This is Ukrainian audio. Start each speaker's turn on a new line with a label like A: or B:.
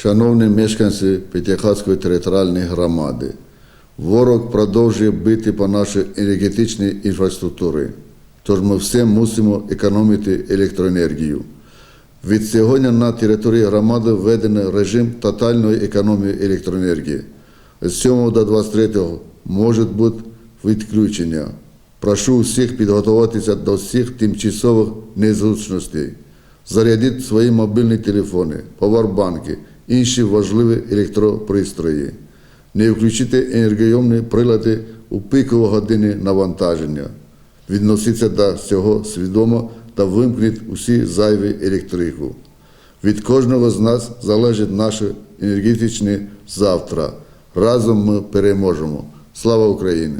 A: Шановні мешканці П'ятихатської територіальної громади, ворог продовжує бити по нашій енергетичній інфраструктурі, тож ми все мусимо економити електроенергію. Від сьогодні на території громади введено режим тотальної економії електроенергії. З 7 до 23 може бути відключення. Прошу всіх підготуватися до всіх тимчасових незручностей. Зарядіть свої мобільні телефони, павербанки, інші важливі електропристрої. Не включити енергойомні прилади у пикові години навантаження. Відносіться до цього свідомо та вимкніть усі зайві електрику. Від кожного з нас залежить наше енергетичне завтра. Разом ми переможемо. Слава Україні!